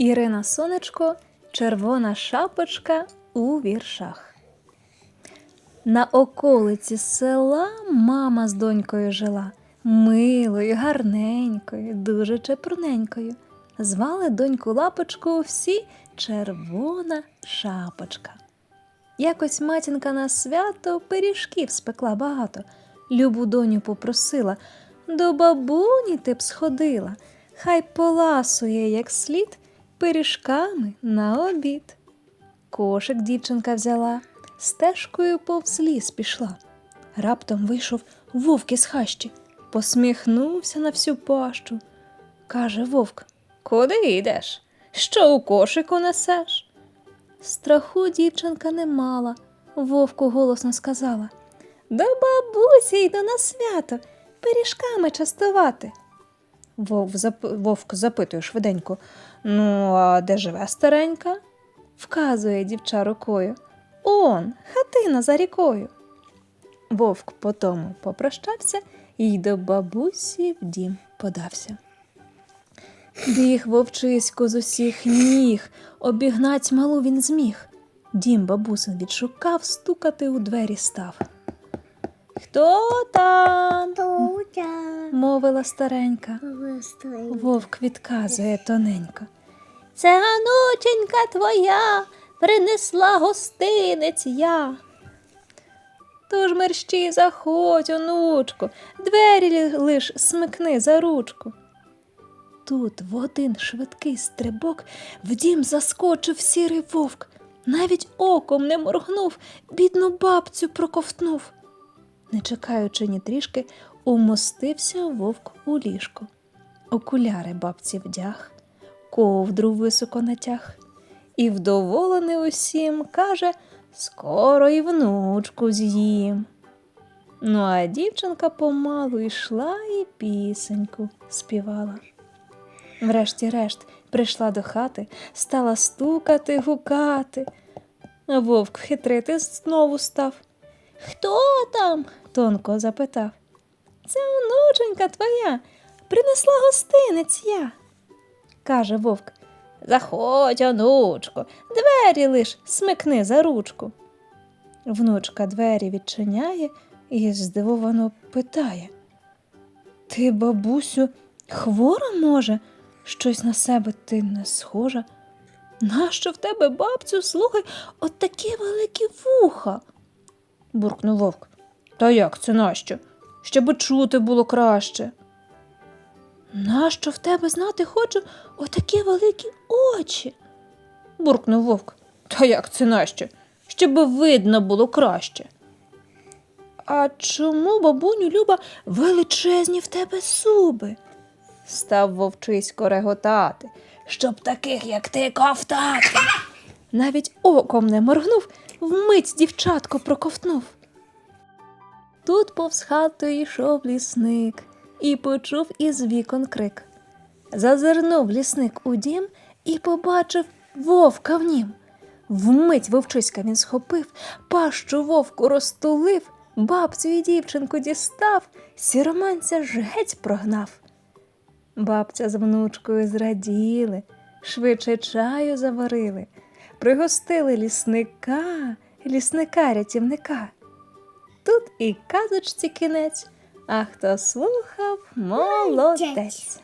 Ірина Сонечко, червона шапочка у віршах. На околиці села мама з донькою жила, милою, гарненькою, дуже чепурненькою. Звали доньку лапочку всі червона шапочка. Якось матінка на свято пиріжків спекла багато. Любу доню попросила, до бабуні ти б сходила, хай поласує як слід пиріжками на обід. Кошик дівчинка взяла, стежкою повз ліс пішла. Раптом вийшов вовк із хащі, посміхнувся на всю пащу. Каже вовк: Куди йдеш? Що у кошику несеш? Страху дівчинка не мала, вовку голосно сказала. До бабусі йду на свято, пиріжками частувати. Зап... Вовк запитує швиденько. Ну, а де живе старенька? вказує дівча рукою. Он, хатина за рікою. Вовк потому попрощався і до бабусі в дім подався. Біг вовчисько з усіх ніг, обігнать малу він зміг. Дім бабусин відшукав, стукати у двері став. Хто там? Тута. мовила старенька. Вовк відказує тоненько. Це анученька твоя принесла гостинець я. Тож мерщій заходь, онучко, двері лиш смикни за ручку. Тут в один швидкий стрибок в дім заскочив сірий вовк, навіть оком не моргнув, бідну бабцю проковтнув. Не чекаючи ні трішки, умостився вовк у ліжку. Окуляри бабці вдяг, ковдру високо натяг. І вдоволений усім каже, скоро і внучку з'їм. Ну, а дівчинка помалу йшла і пісеньку співала. Врешті-решт прийшла до хати, стала стукати, гукати. Вовк хитрити знову став. Хто там? тонко запитав. Це онученька твоя, принесла гостинець я. каже вовк. Заходь, онучко, двері лиш смикни за ручку. Внучка двері відчиняє і здивовано питає. Ти, бабусю, хвора може? Щось на себе ти не схожа? Нащо в тебе, бабцю, слухай, от такі великі вуха? Буркнув вовк. Та як це нащо? Щоб чути було краще. Нащо в тебе знати хочу отакі великі очі? буркнув вовк. Та як це нащо? Щоб видно було краще. А чому, бабуню Люба, величезні в тебе зуби? Став вовчисько реготати, щоб таких, як ти, ковтати. Навіть оком не моргнув, вмить дівчатко проковтнув. Тут повз хату йшов лісник і почув із вікон крик. Зазирнув лісник у дім і побачив вовка в нім. Вмить вовчиська він схопив, пащу вовку розтулив, бабцю і дівчинку дістав, сіроманця ж геть прогнав. Бабця з внучкою зраділи, швидше чаю заварили, пригостили лісника, лісника рятівника. Тут і казочці кінець, а хто слухав, молодець.